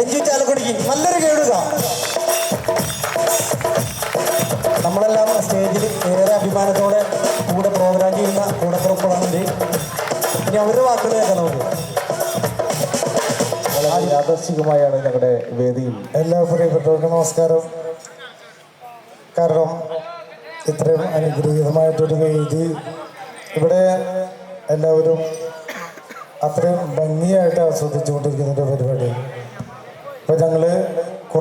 രഞ്ജു ചാലക്കുടിക്ക് നല്ലൊരു കേടുക. നമ്മളെല്ലാം സ്റ്റേജിൽ ഏറെ അഭിമാനത്തോടെ കൂടെ പ്രോഗ്രാം ചെയ്യുന്ന കൂടപ്പുറപ്പുകളുണ്ട് ഇനി അവരുടെ വാക്കുകൾ കേൾക്കാം നമുക്ക്. യാദർശികമായാണ് ഞങ്ങളുടെ വേദിയിൽ. എല്ലാ പ്രിയപ്പെട്ടവർക്കും നമസ്കാരം. കാരണം ഇത്രയും അനുഗ്രഹീതമായിട്ടൊരു വേദി. ഇവിടെ എല്ലാവരും അത്രയും ഭംഗിയായിട്ട് ആസ്വദിച്ചുകൊണ്ടിരിക്കുന്ന ഒരു പരിപാടി.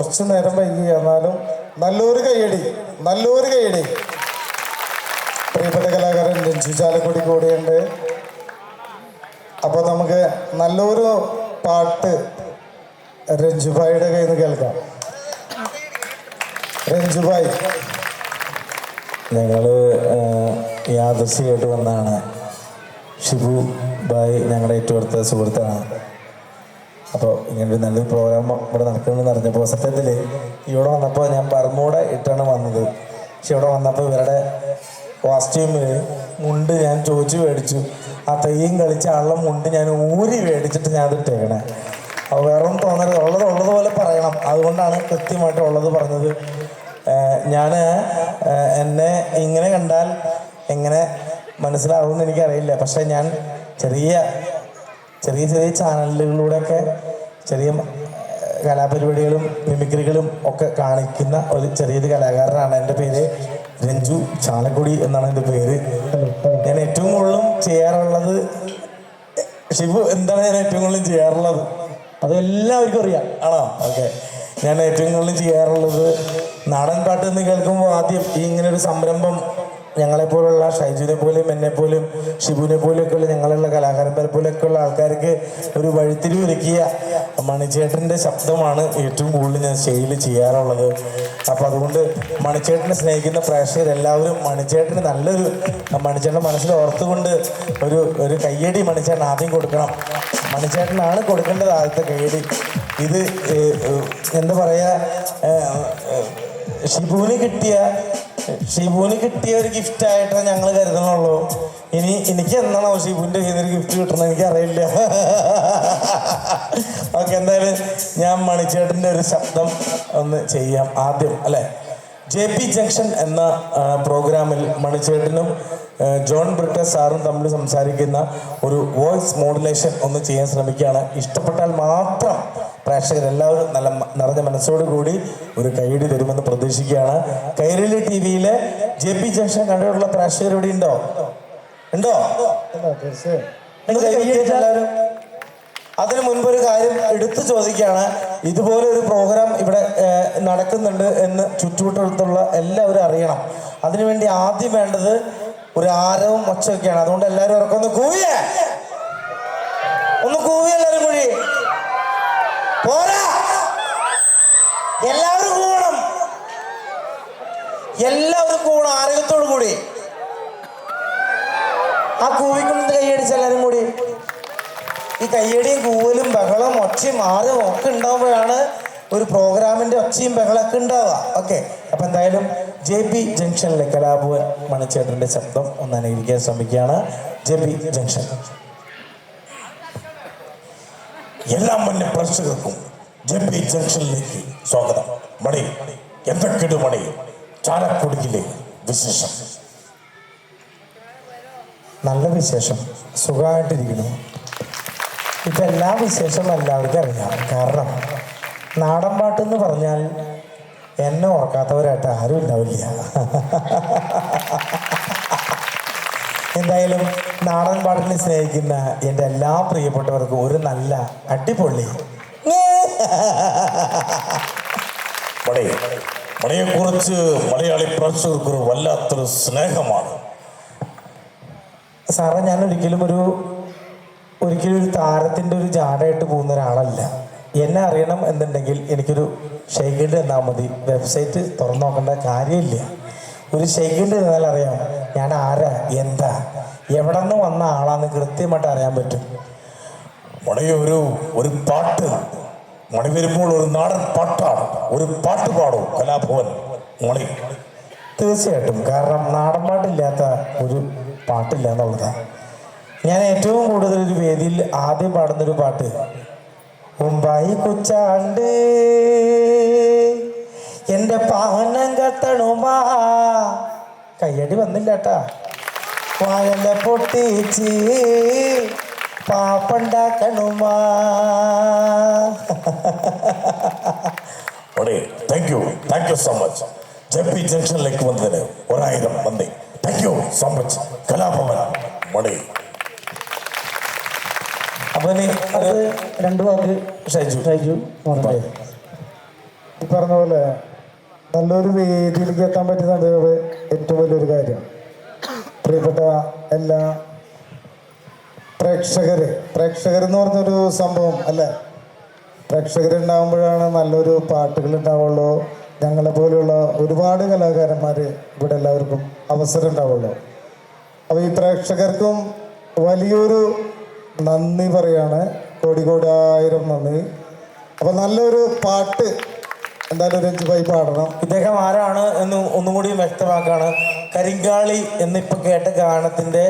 കുറച്ച് നേരം വൈകി എന്നാലും നല്ലൊരു കൈയടി നല്ലൊരു കൈയടി പ്രിയപ്പെട്ട കലാകാരൻ രഞ്ജു ചാലക്കുടി കൂടെയുണ്ട്. അപ്പോൾ നമുക്ക് നല്ലൊരു പാട്ട് രഞ്ജുഭായിയുടെ കയ്യിൽ നിന്ന് കേൾക്കാം. രഞ്ജുഭായ് ഞങ്ങൾ യാദർശിയായിട്ട് വന്നതാണ്. ഷിബു ഭായ് ഞങ്ങളുടെ ഏറ്റവും അടുത്ത സുഹൃത്താണ്. അപ്പോൾ ഇങ്ങനെ ഒരു നല്ലൊരു പ്രോഗ്രാം ഇവിടെ നടക്കണമെന്ന് അറിഞ്ഞപ്പോൾ സത്യത്തിൽ ഇവിടെ വന്നപ്പോൾ ഞാൻ പറമ്പൂടെ ഇട്ടാണ് വന്നത്. പക്ഷെ ഇവിടെ വന്നപ്പോൾ ഇവരുടെ കോസ്റ്റ്യൂമിൽ മുണ്ട് ഞാൻ ചോദിച്ചു മേടിച്ചു. ആ തെയ്യം കളിച്ച ആളുടെ മുണ്ട് ഞാൻ ഊരി മേടിച്ചിട്ട് ഞാൻ ഇട്ടേക്കണേ. അപ്പോൾ വേറൊന്നും തോന്നരുത്. ഉള്ളത് ഉള്ളതുപോലെ പറയണം. അതുകൊണ്ടാണ് കൃത്യമായിട്ട് ഉള്ളത് പറഞ്ഞത്. ഞാൻ എന്നെ ഇങ്ങനെ കണ്ടാൽ എങ്ങനെ മനസ്സിലാവുമെന്ന് എനിക്കറിയില്ല. പക്ഷേ ഞാൻ ചെറിയ ചെറിയ ചെറിയ ചാനലുകളിലൂടെയൊക്കെ ചെറിയ കലാപരിപാടികളും മിമിക്രികളും ഒക്കെ കാണിക്കുന്ന ഒരു ചെറിയൊരു കലാകാരനാണ് എന്റെ പേര് രഞ്ജു ചാലക്കുടി എന്നാണ് എന്റെ പേര്. ഞാൻ ഏറ്റവും കൂടുതലും ചെയ്യാറുള്ളത് ഷിബു എന്താണ് ഞാൻ ഏറ്റവും കൂടുതലും ചെയ്യാറുള്ളത്? അത് എല്ലാവർക്കും അറിയാം ആണോ? ഓക്കെ. ഞാൻ ഏറ്റവും കൂടുതലും ചെയ്യാറുള്ളത് നാടൻ പാട്ട് എന്ന് കേൾക്കുമ്പോൾ ആദ്യം ഈ ഇങ്ങനെ ഒരു സംരംഭം ഞങ്ങളെപ്പോലുള്ള ഷൈജുവിനെ പോലും ഷിബുവിനെ പോലെയൊക്കെയുള്ള ഞങ്ങളുള്ള കലാകാരന്മാരെ പോലെയൊക്കെയുള്ള ആൾക്കാർക്ക് ഒരു വഴിത്തിരിവ് ഒരുക്കിയ മണിച്ചേട്ടന്റെ ശബ്ദമാണ് ഏറ്റവും കൂടുതൽ ഞാൻ സ്റ്റേജിൽ ചെയ്യാറുള്ളത്. അപ്പം അതുകൊണ്ട് മണിച്ചേട്ടനെ സ്നേഹിക്കുന്ന പ്രേക്ഷകരെല്ലാവരും മണിച്ചേട്ടന് നല്ലൊരു മണിച്ചേട്ടൻ മനസ്സിൽ ഓർത്തുകൊണ്ട് ഒരു ഒരു കയ്യടി മണിച്ചേട്ടൻ ആദ്യം കൊടുക്കണം. മണിച്ചേട്ടനാണ് കൊടുക്കേണ്ടത് ആദ്യത്തെ കയ്യടി. ഇത് എന്താ പറയുക ഷിബുവിന് കിട്ടിയ ഷിബുവിന് കിട്ടിയ ഒരു ഗിഫ്റ്റ് ആയിട്ടേ ഞങ്ങൾ കരുതണുള്ളൂ. ഇനി എനിക്ക് എന്നാണോ ഷിബുവിന്റെ കയ്യിൽ ഒരു ഗിഫ്റ്റ് കിട്ടണം എനിക്ക് അറിയില്ല ഓക്കെ എന്തായാലും ഞാൻ മണിച്ചേട്ടന്റെ ഒരു ശബ്ദം ഒന്ന് ചെയ്യാം ആദ്യം അല്ലേ? ജെ പി ജംഗ്ഷൻ എന്ന പ്രോഗ്രാമിൽ മണിച്ചേട്ടനും ജോൺ ബ്രിട്ടസ് സാറും തമ്മിൽ സംസാരിക്കുന്ന ഒരു വോയിസ് മോഡുലേഷൻ ഒന്ന് ചെയ്യാൻ ശ്രമിക്കുകയാണ്. ഇഷ്ടപ്പെട്ടാൽ മാത്രം പ്രേക്ഷകരെല്ലാവരും നല്ല നിറഞ്ഞ മനസ്സോടു കൂടി ഒരു കൈയിടി തരുമെന്ന് പ്രതീക്ഷിക്കുകയാണ്. കൈരളി ടി വിയിലെ ജെ പി ജംഗ്ഷൻ കണ്ടിട്ടുള്ള പ്രേക്ഷകർ ഇവിടെ ഉണ്ടോ? ഉണ്ടോ? എല്ലാവരും അതിനു മുൻപൊരു കാര്യം എടുത്തു ചോദിക്കുകയാണ്. ഇതുപോലെ ഒരു പ്രോഗ്രാം ഇവിടെ നടക്കുന്നുണ്ട് എന്ന് ചുറ്റുവട്ടത്തുള്ള എല്ലാവരും അറിയണം. അതിനുവേണ്ടി ആദ്യം വേണ്ടത് ഒരു ആരവും ഒച്ചയൊക്കെയാണ്. അതുകൊണ്ട് എല്ലാവരും ഒന്ന് കൂവിയേ. ഒന്ന് കൂവി എല്ലാവരും കൂടി. പോരാ. എല്ലാവരും കൂടണം. എല്ലാവരും കൂടണം ആരോഗ്യത്തോടു കൂടി. ആ കൂവിക്കൊണ്ട് കൈയടിച്ച് എല്ലാവരും കൂടി. ഈ കയ്യടിയും കൂവലും ബഹളം ഒച്ചയും ആരും ഒക്കെ ഉണ്ടാവുമ്പോഴാണ് ഒരു പ്രോഗ്രാമിന്റെ ഒച്ചയും ബഹളമൊക്കെ ഉണ്ടാവുക. ഓക്കെ അപ്പൊ എന്തായാലും ജെ പി ജംഗ്ഷനിലെ കലാഭവൻ മണിച്ചേട്ടന്റെ ശബ്ദം ഒന്ന് അനുകരിക്കാൻ ശ്രമിക്കുകയാണ്. J P junction. എല്ലാ മഞ്ഞ പ്രേക്ഷകർക്കും ജെ പി ജംഗ്ഷനിലേക്ക് സ്വാഗതം. മണി എന്തൊക്കെയുണ്ട് മണി? ചാലക്കുടിയിലെ വിശേഷം. നല്ല വിശേഷം. സുഖമായിട്ടിരിക്കുന്നു. ഇതെല്ലാ വിശേഷവും എല്ലാവർക്കും അറിയാം. കാരണം നാടൻ പാട്ട് എന്ന് പറഞ്ഞാൽ എന്നെ ഓർക്കാത്തവരായിട്ട് ആരും ഉണ്ടാവില്ല. എന്തായാലും നാടൻ പാട്ടിനെ സ്നേഹിക്കുന്ന എന്റെ എല്ലാ പ്രിയപ്പെട്ടവർക്കും ഒരു നല്ല അടിപൊളി. മണിയെ കുറിച്ച് മലയാളി പ്രേക്ഷകർക്ക് ഒരു വല്ലാത്തൊരു സ്നേഹമാണ്. സാറേ ഞാൻ ഒരിക്കലും ഒരു ഒരിക്കലും ഒരു താരത്തിന്റെ ഒരു ജാടയായിട്ട് പോകുന്ന ഒരാളല്ല. എന്നെ അറിയണം എന്നുണ്ടെങ്കിൽ എനിക്കൊരു ഷെയ്ഖിന്റെ തന്നാൽ മതി. വെബ്സൈറ്റ് തുറന്നു നോക്കേണ്ട കാര്യമില്ല. ഒരു ഷെയ്ഖിന്റെ എന്നാൽ അറിയാം ഞാൻ ആരാ എന്താ എവിടെ നിന്ന് വന്ന ആളാന്ന് കൃത്യമായിട്ട് അറിയാൻ പറ്റും. മണി ഒരു ഒരു പാട്ട്. മണി വരുമ്പോൾ ഒരു നാടൻ പാട്ടാണ്. ഒരു പാട്ട് പാടും കലാഭവൻ. മണി തീർച്ചയായിട്ടും. കാരണം നാടൻ പാട്ടില്ലാത്ത ഒരു പാട്ടില്ല എന്നുള്ളതാണ് ഞാൻ ഏറ്റവും കൂടുതൽ ഒരു വേദിയിൽ ആദ്യം പാടുന്നൊരു പാട്ട്. ഉമ്പായി കുച്ചാണ്ട് എന്റെ പാനം കത്തണുമാ. കയ്യടി വന്നില്ല കേട്ടാ വാഴല പൊട്ടിച്ച് പാപ്പുണ്ടാക്കണുമാ. Thank you thank you so much J P ജംഗ്ഷനിലേക്ക് വന്നതിന് ഒരായിരം നന്ദി. Thank you so much Kalabhavan Mani. അപ്പൊ രണ്ടു വാക്ക് ഷൈജു. ഷൈജു ഈ പറഞ്ഞ പോലെ നല്ലൊരു വേദിയിലേക്ക് എത്താൻ പറ്റുന്നത് ഏറ്റവും വലിയൊരു കാര്യം. പ്രിയപ്പെട്ട എല്ലാ പ്രേക്ഷകർ എന്ന് പറഞ്ഞൊരു സംഭവം അല്ലേ? പ്രേക്ഷകരുണ്ടാകുമ്പോഴാണ് നല്ലൊരു പാട്ടുകൾ ഉണ്ടാവുള്ളൂ ഞങ്ങളെ പോലെയുള്ള ഒരുപാട് കലാകാരന്മാർ ഇവിടെ എല്ലാവർക്കും അവസരം ഉണ്ടാവുള്ളൂ അപ്പോൾ ഈ പ്രേക്ഷകർക്കും വലിയൊരു നന്ദി പറയാണ്. കോടി കോടായിരം നന്ദി. അപ്പോൾ നല്ലൊരു പാട്ട് എന്തായാലും രഞ്ജു ഭായി പാടണം. ഇദ്ദേഹം ആരാണ് എന്ന് ഒന്നും കൂടി വ്യക്തമാക്കാണ്. കരിങ്കാളി എന്നിപ്പോൾ കേട്ട ഗാനത്തിന്റെ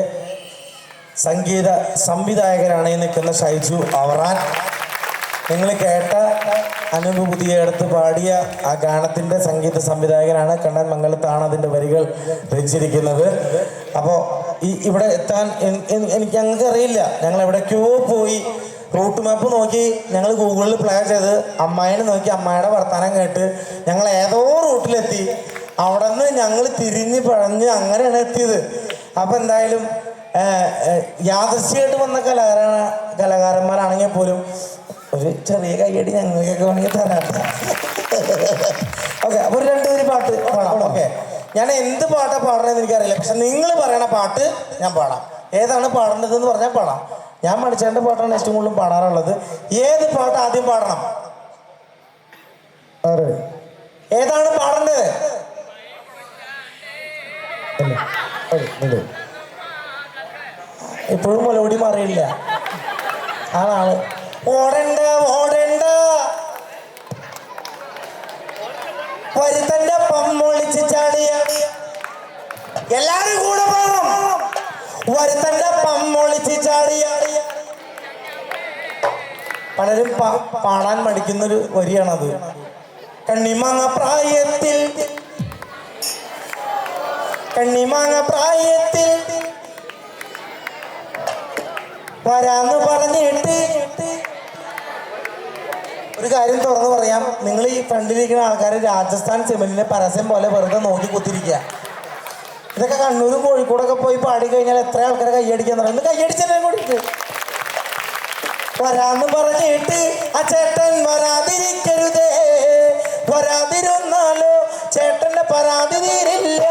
സംഗീത സംവിധായകനാണ് ഈ നിൽക്കുന്ന ഷൈജു അവറാൻ. നിങ്ങൾ കേട്ട അനൂപ് പുതിയടുത്ത് പാടിയ ആ ഗാനത്തിന്റെ സംഗീത സംവിധായകനാണ് കണ്ണൻ മംഗലത്താണ് അതിന്റെ വരികൾ രചിച്ചിരിക്കുന്നത്. അപ്പോൾ ഈ ഇവിടെ എത്താൻ എനിക്ക് ഞങ്ങൾക്ക് അറിയില്ല. ഞങ്ങൾ എവിടേക്കോ പോയി റൂട്ട് മാപ്പ് നോക്കി ഞങ്ങൾ ഗൂഗിളിൽ പ്ലേ ചെയ്ത് അമ്മായിനെ നോക്കി അമ്മായിയുടെ വർത്തമാനം കേട്ട് ഞങ്ങൾ ഏതോ റൂട്ടിലെത്തി. അവിടെ നിന്ന് ഞങ്ങൾ തിരിഞ്ഞ് പഴഞ്ഞ് അങ്ങനെയാണ് എത്തിയത്. അപ്പം എന്തായാലും യാദൃശ്യമായിട്ട് വന്ന കലാകാര കലാകാരന്മാരാണെങ്കിൽ പോലും ഒരു ചെറിയ കൈയടി ഞങ്ങൾക്കൊക്കെ വേണമെങ്കിൽ തരാം. ഓക്കെ അപ്പോൾ ഒരു രണ്ടുപേര് പാട്ട് പാടാം. ഓക്കെ. ഞാൻ എന്ത് പാട്ടാണ് പാടണമെന്ന് എനിക്കറിയില്ല. പക്ഷെ നിങ്ങൾ പറയണ പാട്ട് ഞാൻ പാടാം. ഏതാണ് പാടേണ്ടതെന്ന് പറഞ്ഞാൽ പാടാം. ഞാൻ മടിച്ചേണ്ട പാട്ടാണ് ഏറ്റവും കൂടുതൽ പാടാറുള്ളത്. ഏത് പാട്ട് ആദ്യം പാടണം? ഏതാണ് പാടേണ്ടത്? ഇപ്പോഴും മലപടി മാറിയില്ല. ആളാണ്. ഓടണ്ട ഓടണ്ട. വരുത്തന്റെ പമ്മൊളിച്ച് ചാടിയ. എല്ലാരും കൂടെ പോകണം വരുത്തന്റെ പമ്മൊളിച്ച് ചാടിയ. പലരും പാടാൻ മടിക്കുന്നൊരു വരിയാണത്. കണ്ണിമാങ്ങ പ്രായത്തിൽ കണ്ണിമാങ്ങ പ്രായത്തിൽ വരാന്ന് പറഞ്ഞിട്ട് ഒരു കാര്യം തുറന്നു പറയാം. നിങ്ങൾ ഈ ഫ്രണ്ടിലിരിക്കുന്ന ആൾക്കാർ രാജസ്ഥാൻ സിമന്റിന്റെ പരസ്യം പോലെ വെറുതെ നോക്കി കുത്തിരിക്കുക. ഇതൊക്കെ കണ്ണൂരും കോഴിക്കോടൊക്കെ പോയി പാടി കഴിഞ്ഞാൽ എത്ര ആൾക്കാരെ കൈയടിക്കാൻ ഇന്ന് കൈയടിച്ചെന്നെ കൂടിയിട്ട് വരാന്ന് പറഞ്ഞിട്ട് ആ ചേട്ടൻ വരാതിരിക്കരുതേ. വരാതിരുന്നാലോ ചേട്ടന്റെ പരാതി തീരില്ല.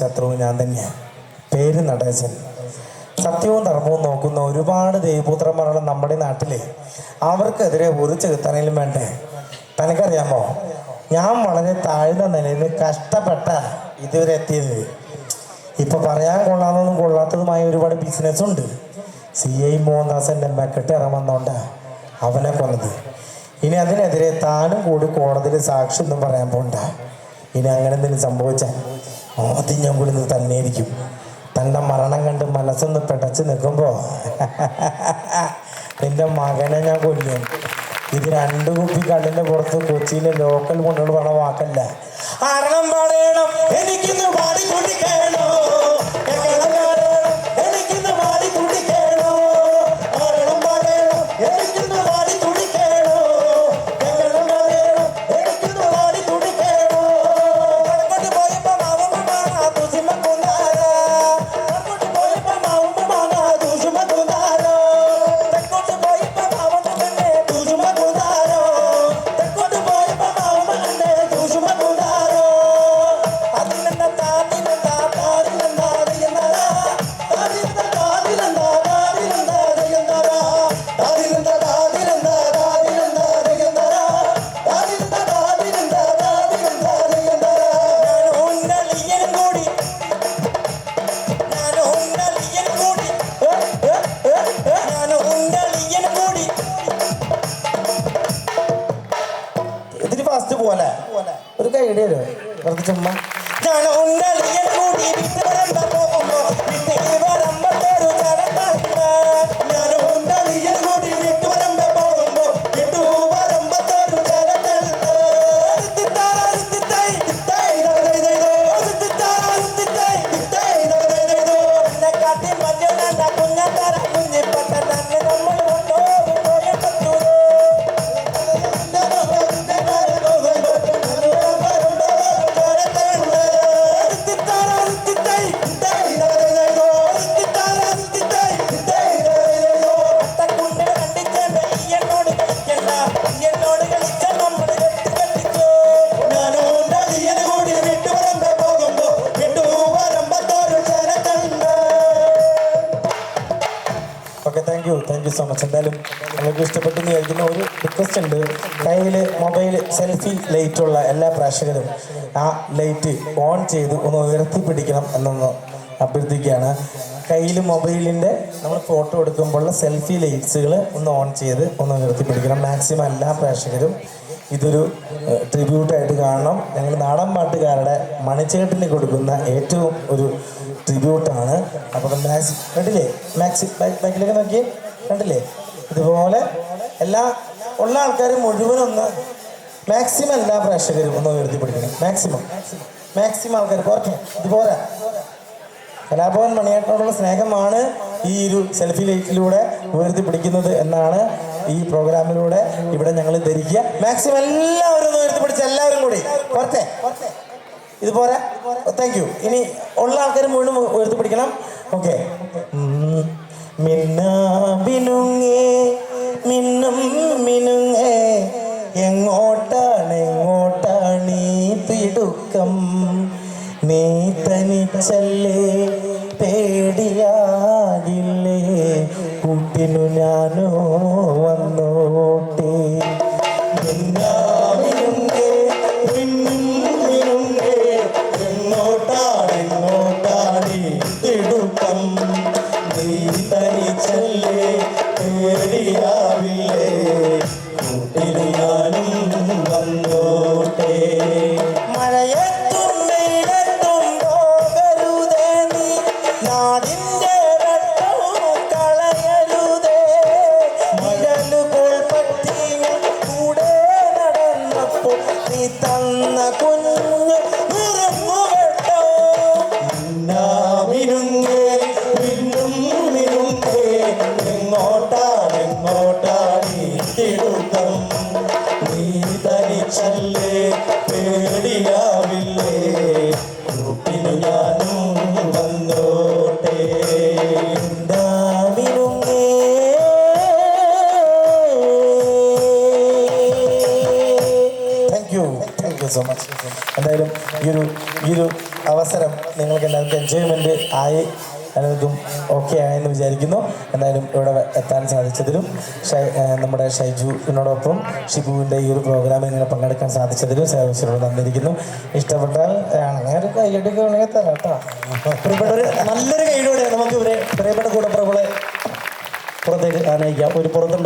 ശത്രുവും ഞാൻ തന്നെയാണ് പേര് നടേശൻ. സത്യവും ധർമ്മവും നോക്കുന്ന ഒരുപാട് ദേവപുത്രന്മാരുടെ നമ്മുടെ നാട്ടിൽ അവർക്കെതിരെ ഒരു ചെകുത്താനേലും വേണ്ടേ? തനിക്കറിയാമോ? ഞാൻ വളരെ താഴ്ന്ന നിലയിൽ കഷ്ടപ്പെട്ട ഇതുവരെ എത്തിയത്. ഇപ്പൊ പറയാൻ കൊള്ളാത്തതും കൊള്ളാത്തതുമായ ഒരുപാട് ബിസിനസ് ഉണ്ട്. സി ഐ മോഹൻദാസന്റെ മെക്കെട്ട് ഇറങ്ങുന്നോണ്ടാ അവനെ കൊന്നത്. ഇനി അതിനെതിരെ താനും കൂടി കോടതിയിൽ സാക്ഷി ഒന്നും പറയാൻ പോണ്ട. ഇനി അങ്ങനെ എന്തെങ്കിലും സംഭവിച്ചാൽ ആദ്യം ഞാൻ തന്നെ ഇരിക്കും തന്റെ മരണം കണ്ട് മനസ്സൊന്ന് പിടച്ച് നിൽക്കുമ്പോൾ നിന്റെ മകനെ ഞാൻ കൊല്ലും. ഇത് രണ്ട് കുപ്പി കള്ളിന്റെ പുറത്ത് കൊച്ചിയിലെ ലോക്കൽ കൊണ്ടുള്ള പറഞ്ഞ വാക്കല്ല. ആരണം പാടേണം. എനിക്കിന്ന് പാടി പോലെ ഒരു കൈയുടെ വരും വെറുതെ ചുമ്മാ. യു എന്തായാലും നിങ്ങൾക്ക് ഇഷ്ടപ്പെട്ടു എന്ന് വിചാരിക്കുന്ന ഒരു റിക്വസ്റ്റ് ഉണ്ട്. കയ്യിൽ മൊബൈൽ സെൽഫി ലൈറ്റ് ഉള്ള എല്ലാ പ്രേക്ഷകരും ആ ലൈറ്റ് ഓൺ ചെയ്ത് ഒന്ന് ഉയർത്തി പിടിക്കണം എന്നൊന്ന് അഭ്യർത്ഥിക്കുകയാണ്. കയ്യിൽ മൊബൈലിന്റെ നമ്മൾ ഫോട്ടോ എടുക്കുമ്പോഴുള്ള സെൽഫി ലൈറ്റ്സുകൾ ഒന്ന് ഓൺ ചെയ്ത് ഒന്ന് ഉയർത്തി പിടിക്കണം. മാക്സിമം എല്ലാ പ്രേക്ഷകരും ഇതൊരു ട്രിബ്യൂട്ടായിട്ട് കാണണം. ഞങ്ങൾ നാടൻ പാട്ടുകാരുടെ മണിച്ചേട്ടിന് കൊടുക്കുന്ന ഏറ്റവും ഒരു ട്രിബ്യൂട്ടാണ് അപ്പോൾ മാക്സി കണ്ടില്ലേ? മാക്സി ബാക്കിലേക്ക് നോക്കിയേ? കണ്ടില്ലേ? ഇതുപോലെ എല്ലാ ഉള്ള ആൾക്കാരും മുഴുവനൊന്ന് മാക്സിമം എല്ലാ പ്രേക്ഷകരും ഒന്ന് ഉയർത്തി പിടിക്കണം. മാക്സിമം മാക്സിമം ആൾക്കാർ. പോരട്ടെ ഇതുപോലെ. കലാഭവൻ മണിയേട്ടനോടുള്ള സ്നേഹമാണ് ഈ ഒരു സെൽഫി ലൈറ്റിലൂടെ ഉയർത്തി പിടിക്കുന്നത് എന്നാണ് ഈ പ്രോഗ്രാമിലൂടെ ഇവിടെ ഞങ്ങൾ ധരിക്കുക. മാക്സിമം എല്ലാവരും ഒന്ന് ഉയർത്തി പിടിച്ച എല്ലാവരും കൂടി. പുറത്തെ ഇതുപോലെ. താങ്ക് യു ഇനി ഉള്ള ആൾക്കാർ മുഴുവൻ ഉയർത്തി പിടിക്കണം. ഓക്കെ മിന്നാബിനുങ്ങേ മിന്നും മിനുങ്ങേ എങ്ങോട്ടാണ് എങ്ങോട്ടാണ് ഈ തിടുക്കം? നീ തനിച്ചല്ലേ പേടിയാകില്ലേ? കൂട്ടിനു ഞാനോ വന്നോട്ടെ യു സോ മച്ച് എന്തായാലും ഈ ഒരു ഈ ഒരു അവസരം നിങ്ങൾക്ക് എല്ലാവർക്കും എൻജോയ്മെന്റ് ആയി എല്ലാവർക്കും ഓക്കെ ആയെന്ന് വിചാരിക്കുന്നു. എന്തായാലും ഇവിടെ എത്താൻ സാധിച്ചതിലും നമ്മുടെ ഷൈജുവിനോടൊപ്പം ഷിബുവിന്റെ ഈ ഒരു പ്രോഗ്രാമിൽ ഇങ്ങനെ പങ്കെടുക്കാൻ സാധിച്ചതിലും സേവസിനോട് തന്നിരിക്കുന്നു ഇഷ്ടപ്പെട്ടാൽ അങ്ങനെ ഒരു കൈയടിക്ക് വേണമെങ്കിൽ തരാം കേട്ടോ. പ്രിയപ്പെട്ട ഒരു നല്ലൊരു കൈയിലൂടെ നമുക്ക് ഇവരെ പ്രിയപ്പെട്ട കൂടെ പ്രഭുളെ പുറത്തേക്ക് ആനയിക്കാം ഒരു പുറത്തുണ്ട്.